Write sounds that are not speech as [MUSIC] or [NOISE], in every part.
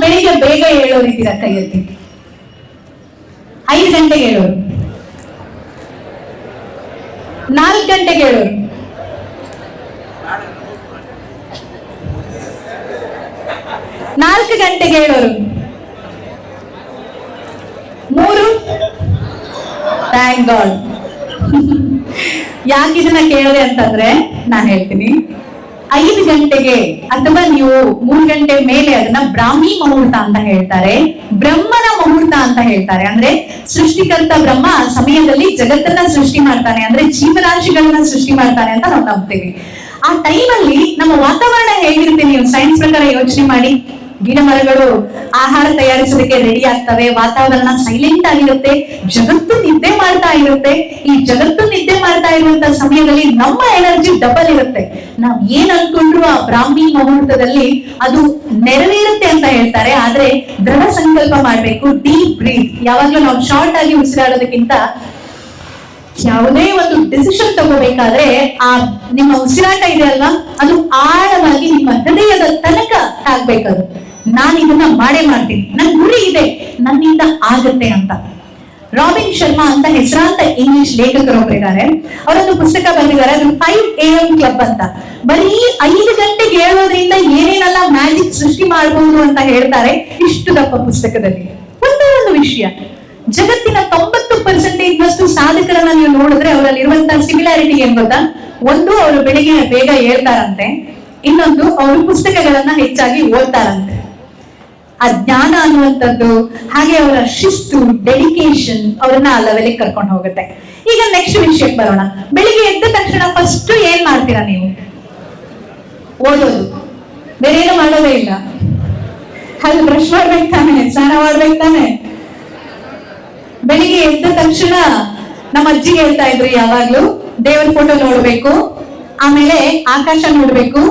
ಬೆಳಿಗ್ಗೆ ಬೇಗ ಹೇಳೋರಿದ್ದೀರಾ ಕೈ ಕೈಯಲ್ಲಿ ಐದು ಗಂಟೆಗೆ ಹೇಳೋರು ನಾಲ್ಕು ಗಂಟೆಗೆ ಹೇಳೋರು ನಾಲ್ಕು ಗಂಟೆಗೆ ಹೇಳೋರು ಮೂರು? ಥ್ಯಾಂಕ್ ಗಾಡ್ [LAUGHS] ಯಾಕೆ ಇದನ್ನ ಕೇಳಿದೆ ಅಂತಂದ್ರೆ ನಾನು ಹೇಳ್ತೀನಿ. ಐದು ಗಂಟೆಗೆ ಅಥವಾ ನೀವು ಮೂರು ಗಂಟೆ ಮೇಲೆ ಅದನ್ನ ಬ್ರಾಹ್ಮಿ ಮುಹೂರ್ತ ಅಂತ ಹೇಳ್ತಾರೆ. ಬ್ರಹ್ಮನ ಮುಹೂರ್ತ ಅಂತ ಹೇಳ್ತಾರೆ. ಅಂದ್ರೆ ಸೃಷ್ಟಿಕರ್ತ ಬ್ರಹ್ಮ ಆ ಸಮಯದಲ್ಲಿ ಜಗತ್ತನ್ನ ಸೃಷ್ಟಿ ಮಾಡ್ತಾನೆ. ಅಂದ್ರೆ ಜೀವರಾಶಿಗಳನ್ನ ಸೃಷ್ಟಿ ಮಾಡ್ತಾನೆ ಅಂತ ನಾವು ನಂಬ್ತೀವಿ. ಆ ಟೈಮಲ್ಲಿ ನಮ್ಮ ವಾತಾವರಣ ಹೇಗಿರುತ್ತೆ ನೀವು? ಸೈನ್ಸ್ ಪ್ರಕಾರ ಯೋಚನೆ ಮಾಡಿ. ಗಿಡ ಮರಗಳು ಆಹಾರ ತಯಾರಿಸೋದಕ್ಕೆ ರೆಡಿ ಆಗ್ತವೆ, ವಾತಾವರಣ ಸೈಲೆಂಟ್ ಆಗಿರುತ್ತೆ, ಜಗತ್ತು ನಿದ್ದೆ ಮಾಡ್ತಾ ಇರುತ್ತೆ. ಈ ಜಗತ್ತು ನಿದ್ದೆ ಮಾಡ್ತಾ ಇರುವಂತ ಸಮಯದಲ್ಲಿ ನಮ್ಮ ಎನರ್ಜಿ ಡಬಲ್ ಇರುತ್ತೆ. ನಾವ್ ಏನ್ ಅನ್ಕೊಂಡ್ರು ಆ ಬ್ರಾಹ್ಮಿ ಮುಹೂರ್ತದಲ್ಲಿ ಅದು ನೆರವೇರುತ್ತೆ ಅಂತ ಹೇಳ್ತಾರೆ. ಆದ್ರೆ ದೃಢ ಸಂಕಲ್ಪ ಮಾಡ್ಬೇಕು ಡೀಪ್ ಬ್ರೀತ್ ಯಾವಾಗ್ಲೂ ನಾವು ಶಾರ್ಟ್ ಆಗಿ ಉಸಿರಾಡೋದಕ್ಕಿಂತ ಯಾವುದೇ ಒಂದು ಡಿಸಿಷನ್ ತಗೋಬೇಕಾದ್ರೆ ಆ ನಿಮ್ಮ ಉಸಿರಾಟ ಇದೆ ಅಲ್ವಾ? ಅದು ಆಳವಾಗಿ ನಿಮ್ಮ ಹೃದಯದ ತನಕ ಆಗ್ಬೇಕದು. ನಾನು ಇದನ್ನ ಮಾಡೇ ಮಾಡ್ತೀನಿ. ನನ್ ಗುರಿ ಇದೆ. ನನ್ನಿಂದ ಆಗತ್ತೆ ಅಂತ. ರಾಬಿನ್ ಶರ್ಮಾ ಅಂತ ಹೆಸರಾಂತ ಇಂಗ್ಲಿಷ್ ಲೇಖಕರೊಬ್ಬರಿದ್ದಾರೆ ಅವರೊಂದು ಪುಸ್ತಕ ಬಂದಿದ್ದಾರೆ. ಅದು ಫೈವ್ ಎ ಎಂ ಕ್ಲಬ್ ಅಂತ. ಬರೀ ಐದು ಗಂಟೆಗೆ ಹೇಳೋದ್ರಿಂದ ಏನೇನೆಲ್ಲ ಮ್ಯಾಜಿಕ್ ಸೃಷ್ಟಿ ಮಾಡಬಹುದು ಅಂತ ಹೇಳ್ತಾರೆ ಇಷ್ಟು ದಪ್ಪ ಪುಸ್ತಕದಲ್ಲಿ. ಒಂದೇ ಒಂದು ವಿಷಯ. ಜಗತ್ತಿನ ತೊಂಬತ್ತು ಪರ್ಸೆಂಟೇಜ್ ನಷ್ಟು ಸಾಧಕರನ್ನ ನೀವು ನೋಡಿದ್ರೆ ಅವರಲ್ಲಿರುವಂತಹ ಸಿಮಿಲಾರಿಟಿ ಗೊತ್ತಾ? ಒಂದು, ಅವರು ಬೆಳಿಗ್ಗೆ ಬೇಗ ಹೇಳ್ತಾರಂತೆ. ಇನ್ನೊಂದು, ಅವರು ಪುಸ್ತಕಗಳನ್ನ ಹೆಚ್ಚಾಗಿ ಓದ್ತಾರಂತೆ. ಆ ಜ್ಞಾನ ಅನ್ನುವಂಥದ್ದು, ಹಾಗೆ ಅವರ ಶಿಸ್ತು ಡೆಡಿಕೇಶನ್ ಅವ್ರನ್ನ ಆ ಲೆವೆಲ್ ಕರ್ಕೊಂಡು ಹೋಗುತ್ತೆ. ಈಗ ನೆಕ್ಸ್ಟ್ ವಿಷಯಕ್ಕೆ ಬರೋಣ. ಬೆಳಿಗ್ಗೆ ಎದ್ದ ತಕ್ಷಣ ಫಸ್ಟ್ ಏನ್ ಮಾಡ್ತೀರಾ ನೀವು? ಓದೋದು. ಬೇರೆ ಮಾಡೋದೇ ಇಲ್ಲ. ಅಲ್ಲಿ ಬ್ರಷ್ ಮಾಡ್ಬೇಕು ತಾನೆ, ಸ್ನಾನ ಮಾಡ್ಬೇಕು ಬೆಳಿಗ್ಗೆ ಎದ್ದ ತಕ್ಷಣ ನಮ್ಮ ಅಜ್ಜಿ ಹೇಳ್ತಾ ಇದ್ರು ಯಾವಾಗ್ಲೂ, ದೇವರ ಫೋಟೋ ನೋಡ್ಬೇಕು, ಆಮೇಲೆ ಆಕಾಶ ನೋಡ್ಬೇಕು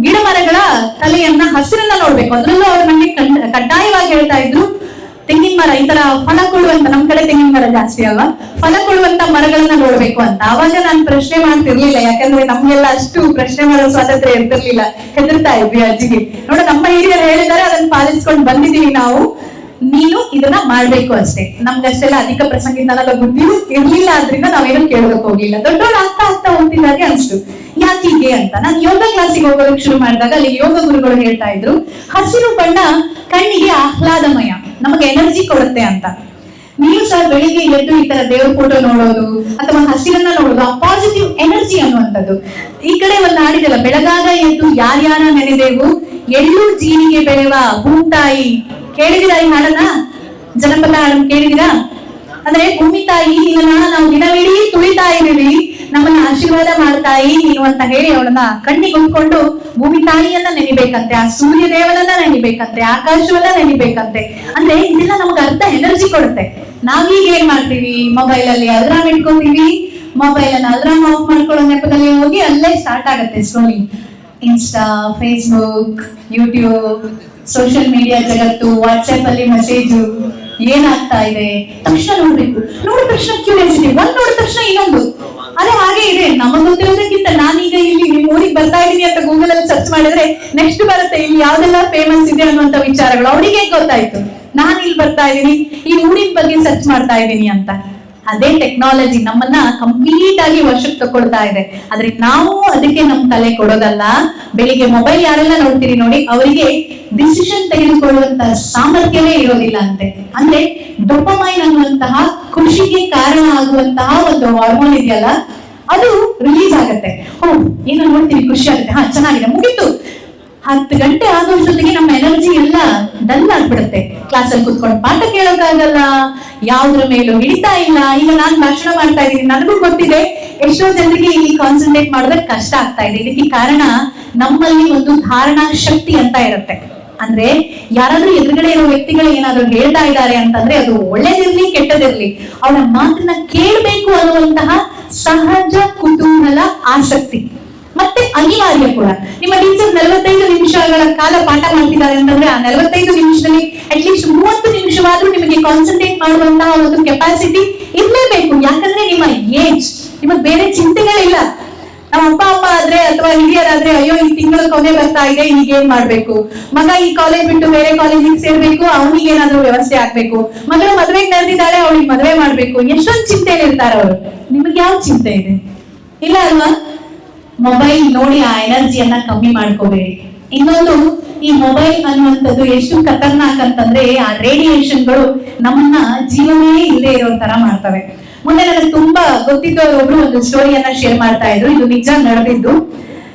ಗಿಡ ಮರಗಳ ತಲೆಯನ್ನ ಹಸಿರನ್ನ ನೋಡ್ಬೇಕು. ಅದ್ರಲ್ಲೂ ಅವ್ರು ನಮಗೆ ಕಡ್- ಕಡ್ಡಾಯವಾಗಿ ಹೇಳ್ತಾ ಇದ್ರು, ತೆಂಗಿನ ಮರ, ಈ ತರ ಫಲ ಕೊಡುವಂತ, ನಮ್ ಕಡೆ ತೆಂಗಿನ ಮರ ಜಾಸ್ತಿ ಅಲ್ವಾ? ಫಲ ಕೊಡುವಂತ ಮರಗಳನ್ನ ನೋಡ್ಬೇಕು ಅಂತ. ಅವಾಗ ನಾನು ಪ್ರಶ್ನೆ ಮಾಡ್ತಿರ್ಲಿಲ್ಲ, ಯಾಕಂದ್ರೆ ನಮ್ಗೆಲ್ಲ ಅಷ್ಟು ಪ್ರಶ್ನೆ ಮಾಡೋ ಸ್ವಾತಂತ್ರ್ಯ ಇರ್ತಿರ್ಲಿಲ್ಲ. ಹೆದರ್ತಾ ಇದ್ವಿ ಅಜ್ಜಿಗೆ. ನೋಡ, ನಮ್ಮ ಹಿರಿಯರು ಹೇಳಿದಾರೆ ಅದನ್ನ ಪಾಲಿಸ್ಕೊಂಡು ಬಂದಿದೀವಿ ನಾವು. ನೀನು ಇದನ್ನ ಮಾಡ್ಬೇಕು ಅಷ್ಟೇ. ನಮ್ಗಷ್ಟೆಲ್ಲ ಅಧಿಕ ಪ್ರಸಂಗಿತನದ ಬುದ್ಧಿಯೂ ಇರ್ಲಿಲ್ಲ, ಆದ್ರಿಂದ ನಾವೇನು ಕೇಳೋದಕ್ ಹೋಗ್ಲಿಲ್ಲ. ದೊಡ್ಡವ್ರು ಆಗ್ತಾ ಆಗ್ತಾ ಹೋಗ್ತಿದ್ದಾಗೆ ಅನ್ಸ್ತು. ಹೀಗೆ ಅಂತ. ನಾನು ಯೋಗ ಕ್ಲಾಸಿಗೆ ಹೋಗೋದಕ್ಕೆ ಶುರು ಮಾಡಿದಾಗ ಅಲ್ಲಿ ಯೋಗ ಗುರುಗಳು ಹೇಳ್ತಾ ಇದ್ರು, ಹಸಿರು ಬಣ್ಣ ಕಣ್ಣಿಗೆ ಆಹ್ಲಾದಮಯ, ನಮಗೆ ಎನರ್ಜಿ ಕೊಡುತ್ತೆ ಅಂತ. ನೀವು ಸಹ ಬೆಳಿಗ್ಗೆ ಎದ್ದು ಈ ತರ ದೇವ್ರ ಫೋಟೋ ನೋಡೋದು, ಅಥವಾ ಹಸಿರನ್ನ ನೋಡೋದು, ಆ ಪಾಸಿಟಿವ್ ಎನರ್ಜಿ ಅನ್ನುವಂಥದ್ದು. ಈ ಕಡೆ ಒಂದು ಆಡಿದಲ್ಲ ಬೆಳಗಾಗ ಎದ್ದು ಯಾರ್ಯಾರ ನೆನೆದೇವು? ಎಳ್ಳು ಜೀನಿಗೆ ಬೆಳೆವ ಭೂತಾಯಿ ಕೇಳಿದಿರಾ ಈ ಹಾಡನ್ನ? ಜನಪದ ಹಾಡನ್ನು ಕೇಳಿದಿರಾ ಅಂದ್ರೆ ಭೂಮಿ ತಾಯಿ ನಾವು ದಿನವಿಡೀ ತುಳಿತಾ ಇದೀವಿ ನಮ್ಮನ್ನ ಆಶೀರ್ವಾದ ಮಾಡ್ತಾ ಇದೀನಿ ಅಂತ ಹೇಳಿ ಅವಳನ್ನ ಕಣ್ಣಿಗೆ ಹೊಂದ್ಕೊಂಡು ಭೂಮಿ ತಾಯಿಯನ್ನ ನೆನಿಬೇಕಂತೆ, ಆ ಸೂರ್ಯ ದೇವನನ್ನ ನೆನಿಬೇಕಂತೆ, ಆಕಾಶವನ್ನ ನೆನಿಬೇಕಂತೆ. ಅಂದ್ರೆ ಇದೆಲ್ಲ ನಮ್ಗೆ ಅರ್ಧ ಎನರ್ಜಿ ಕೊಡುತ್ತೆ. ನಾವೀಗ ಏನ್ ಮಾಡ್ತೀವಿ? ಮೊಬೈಲ್ ಅಲ್ಲಿ ಅಲ್ರಾಮ್ ಇಟ್ಕೊತೀವಿ. ಮೊಬೈಲ್ ಅನ್ನ ಅಲ್ರಾಮ್ ಆಫ್ ಮಾಡ್ಕೊಳ್ಳೋ ನೆಪದಲ್ಲಿ ಹೋಗಿ ಅಲ್ಲೇ ಸ್ಟಾರ್ಟ್ ಆಗುತ್ತೆ scrolling insta Facebook YouTube social media ಜಗತ್ತು ವಾಟ್ಸ್ಆಪ್ ಅಲ್ಲಿ ಮೆಸೇಜು ಏನಾಗ್ತಾ ಇದೆ? ತಕ್ಷಣ ನೋಡ್ಬೇಕು. ನೋಡಿದ ತಕ್ಷಣ ಕ್ಯೂರಿಯಾಸಿಟಿ ಒಂದ್ ನೋಡಿದ ತಕ್ಷಣ ಇನ್ನೊಂದು. ಅದೇ ಹಾಗೆ ಇದೆ. ನಮಗ್ ಗೊತ್ತಿರೋದಕ್ಕಿಂತ ನಾನೀಗ ಇಲ್ಲಿ ನಿಮ್ ಊರಿಗೆ ಬರ್ತಾ ಇದ್ದೀನಿ ಅಂತ ಗೂಗಲ್ ಅಲ್ಲಿ ಸರ್ಚ್ ಮಾಡಿದ್ರೆ ನೆಕ್ಸ್ಟ್ ಬರುತ್ತೆ. ಇಲ್ಲಿ ಯಾವ್ದೆಲ್ಲ ಫೇಮಸ್ ಇದೆ ಅನ್ನುವಂತ ವಿಚಾರಗಳು. ಅವ್ರಿಗೆ ಗೊತ್ತಾಯ್ತು. ನಾನು ಇಲ್ಲಿ ಬರ್ತಾ ಇದ್ದೀನಿ. ಈ ಊರಿನ ಬಗ್ಗೆ ಸರ್ಚ್ ಮಾಡ್ತಾ ಇದೀನಿ ಅಂತ. ಅದೇ ಟೆಕ್ನಾಲಜಿ ನಮ್ಮನ್ನ ಕಂಪ್ಲೀಟ್ ಆಗಿ ವರ್ಷಕ್ಕೆ ತಕೊಳ್ತಾ ಇದೆ. ಆದ್ರೆ ನಾವು ಅದಕ್ಕೆ ನಮ್ ತಲೆ ಕೊಡೋದಲ್ಲ. ಬೆಳಿಗ್ಗೆ ಮೊಬೈಲ್ ಯಾರೆಲ್ಲ ನೋಡ್ತೀರಿ ನೋಡಿ, ಅವರಿಗೆ ಡಿಸಿಷನ್ ತೆಗೆದುಕೊಳ್ಳುವಂತ ಸಾಮರ್ಥ್ಯವೇ ಇರೋದಿಲ್ಲ ಅಂತೆ. ಅಂದ್ರೆ ಡೊಪಮೈನ್ ಅನ್ನುವಂತಹ ಖುಷಿಗೆ ಕಾರಣ ಆಗುವಂತಹ ಒಂದು ಹಾರ್ಮೋನ್ ಇದೆಯಲ್ಲ, ಅದು ರಿಲೀಸ್ ಆಗುತ್ತೆ. ಓ, ಏನೋ ನೋಡ್ತೀವಿ ಖುಷಿ ಆಗುತ್ತೆ. ಹಾ, ಚೆನ್ನಾಗಿದೆ, ಮುಗೀತು. ಹತ್ತು ಗಂಟೆ ಆಗೋಷ್ಟೊತ್ತಿಗೆ ನಮ್ಮ ಎನರ್ಜಿ ಎಲ್ಲ ಡಲ್ ಆಗ್ಬಿಡುತ್ತೆ. ಕ್ಲಾಸಲ್ಲಿ ಕುತ್ಕೊಂಡು ಪಾಠ ಕೇಳೋಕ್ಕಾಗಲ್ಲ, ಯಾವ್ದ್ರ ಮೇಲೂ ಹಿಡಿತಾ ಇಲ್ಲ. ಈಗ ನಾನ್ ಭಾಷಣ ಮಾಡ್ತಾ ಇದ್ದೀನಿ. ನನಗೂ ಗೊತ್ತಿದೆ, ಎಷ್ಟೋ ಜನರಿಗೆ ಇಲ್ಲಿ ಕಾನ್ಸಂಟ್ರೇಟ್ ಮಾಡೋದಕ್ಕೆ ಕಷ್ಟ ಆಗ್ತಾ ಇದೆ. ಇದಕ್ಕೆ ಕಾರಣ ನಮ್ಮಲ್ಲಿ ಒಂದು ಧಾರಣಾ ಶಕ್ತಿ ಅಂತ ಇರುತ್ತೆ. ಅಂದ್ರೆ ಯಾರಾದ್ರೂ ಎದುರುಗಡೆ ಇರೋ ವ್ಯಕ್ತಿಗಳು ಏನಾದ್ರೂ ಹೇಳ್ತಾ ಇದ್ದಾರೆ ಅಂತಂದ್ರೆ ಅದು ಒಳ್ಳೇದಿರ್ಲಿ, ಕೆಟ್ಟದಿರ್ಲಿ. ಅವರ ಮಾತನ್ನ ಕೇಳ್ಬೇಕು ಅನ್ನುವಂತಹ ಸಹಜ ಕುತೂಹಲ, ಆಸಕ್ತಿ. ಮತ್ತೆ ಅನಿವಾರ್ಯ ಕೂಡ. ನಿಮ್ಮ ಟೀಚರ್ ನಲವತ್ತೈದು ನಿಮಿಷಗಳ ಕಾಲ ಪಾಠ ಮಾಡ್ತಿದ್ದಾರೆ ಅಂತಂದ್ರೆ ಆ ನಲವತ್ತೈದು ನಿಮಿಷದಲ್ಲಿ ಅಟ್ಲೀಸ್ಟ್ ಮೂವತ್ತು ನಿಮಿಷವಾದ್ರೂ ನಿಮಗೆ ಕಾನ್ಸಂಟ್ರೇಟ್ ಮಾಡುವಂತಹ ಒಂದು ಕೆಪಾಸಿಟಿ ಇರಲೇಬೇಕು. ಯಾಕಂದ್ರೆ ನಿಮ್ಮ ಏಜ್ ನಿಮಗೆ ಬೇರೆ ಚಿಂತೆಗಳಿಲ್ಲ. ನಮ್ಮ ಅಪ್ಪ ಅಪ್ಪ ಆದ್ರೆ ಅಥವಾ ಹಿರಿಯರಾದ್ರೆ, ಅಯ್ಯೋ, ಈ ತಿಂಗಳ ಕೊನೆ ಬರ್ತಾ ಇದೆ, ಈಗ ಏನ್ ಮಾಡ್ಬೇಕು? ಮಗ ಈ ಕಾಲೇಜ್ ಬಿಟ್ಟು ಬೇರೆ ಕಾಲೇಜಿಗೆ ಸೇರ್ಬೇಕು, ಅವನಿಗೆ ಏನಾದ್ರೂ ವ್ಯವಸ್ಥೆ ಆಗ್ಬೇಕು. ಮಗಳು ಮದ್ವೆಗೆ ನಡೆದಿದ್ದಾಳೆ, ಅವಳಿಗೆ ಮದ್ವೆ ಮಾಡ್ಬೇಕು. ಎಷ್ಟೊಂದು ಚಿಂತೆ ಇರ್ತಾರೆ ಅವರು. ನಿಮಗೆ ಯಾವ ಚಿಂತೆ ಇದೆ? ಇಲ್ಲ ಅಲ್ವಾ? ಮೊಬೈಲ್ ನೋಡಿ ಆ ಎನರ್ಜಿಯನ್ನ ಕಮ್ಮಿ ಮಾಡ್ಕೋಬೇಡಿ. ಇನ್ನೊಂದು, ಈ ಮೊಬೈಲ್ ಅನ್ನುವಂಥದ್ದು ಎಷ್ಟು ಖತರ್ನಾಕ್ ಅಂತಂದ್ರೆ ಆ ರೇಡಿಯೇಷನ್ಗಳು ನಮ್ಮನ್ನ ಜೀವನೇ ಇಲ್ಲದೆ ಇರೋ ತರ ಮಾಡ್ತವೆ. ಮೊನ್ನೆ ನನಗೆ ತುಂಬಾ ಗೊತ್ತಿದ್ದವರೊಬ್ರು ಒಂದು ಸ್ಟೋರಿಯನ್ನ ಶೇರ್ ಮಾಡ್ತಾ ಇದ್ರು. ಇದು ನಿಜ ನಡೆದಿದ್ದು.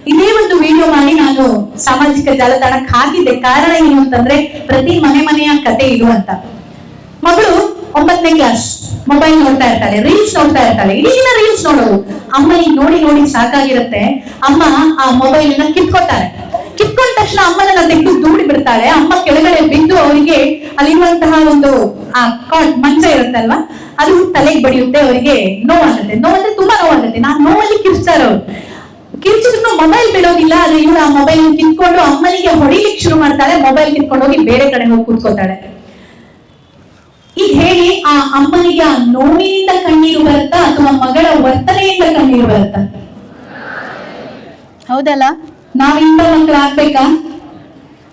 ಇದೇ ಒಂದು ವಿಡಿಯೋ ಮಾಡಿ ನಾನು ಸಾಮಾಜಿಕ ಜಾಲತಾಣಕ್ಕೆ ಹಾಕಿದ್ದೆ ಕಾರಣ ಏನು ಅಂತಂದ್ರೆ, ಪ್ರತಿ ಮನೆ ಮನೆಯ ಕತೆ ಇದು ಅಂತ. ಮಗಳು ಒಂಬತ್ತನೇ ಕ್ಲಾಸ್ ಮೊಬೈಲ್ ನೋಡ್ತಾ ಇರ್ತಾಳೆ ರೀಲ್ಸ್ ನೋಡ್ತಾ ಇರ್ತಾಳೆ, ಇಡೀ ರೀಲ್ಸ್ ನೋಡೋದು. ಅಮ್ಮನಿಗೆ ನೋಡಿ ನೋಡಿ ಸಾಕಾಗಿರುತ್ತೆ. ಅಮ್ಮ ಆ ಮೊಬೈಲ್ನ ಕಿತ್ಕೊತಾರೆ ಕಿತ್ಕೊಂಡ ತಕ್ಷಣ ಅಮ್ಮನನ್ನ ತೆಗೆದು ದೂಡಿ ಬಿಡ್ತಾಳೆ. ಅಮ್ಮ ಕೆಳಗಡೆ ಬಿದ್ದು ಅವರಿಗೆ ಅಲ್ಲಿರುವಂತಹ ಒಂದು, ಆ ಕಾಟ್ ಮಂಚ ಇರುತ್ತಲ್ವಾ? ಅದು ತಲೆಗೆ ಬಡಿಯುತ್ತೆ, ಅವರಿಗೆ ನೋವಾಗುತ್ತೆ. ನೋವಂದ್ರೆ ತುಂಬಾ ನೋವಾಗುತ್ತೆ. ನಾನು ನೋವಲ್ಲಿ ಕಿರ್ಚಾರ. ಅವ್ರು ಕಿರ್ಚಿದ್ರು ಮೊಬೈಲ್ ಬಿಡೋದಿಲ್ಲ, ಆದ್ರೆ ಇವಳು ಆ ಮೊಬೈಲ್ ಕಿತ್ಕೊಂಡು ಅಮ್ಮನಿಗೆ ಹೊಡಿಲಿಕ್ಕೆ ಶುರು ಮಾಡ್ತಾಳೆ ಮೊಬೈಲ್ ಕಿತ್ಕೊಂಡು ಹೋಗಿ ಬೇರೆ ಕಡೆ ಹೋಗಿ ಕೂತ್ಕೋತಾಳೆ ಈಗ ಅಮ್ಮನಿಗೆ ಆ ನೋವಿನಿಂದ ಕಣ್ಣೀರು ಬರುತ್ತಾ ಅಥವಾ ಮಗಳ ವರ್ತನೆಯಿಂದ ಕಣ್ಣೀರು ಬರುತ್ತಾ? ಹೌದಲ್ಲ? ನಾವಿಂದ ಮಕ್ಕಳು ಆಗ್ಬೇಕಾ?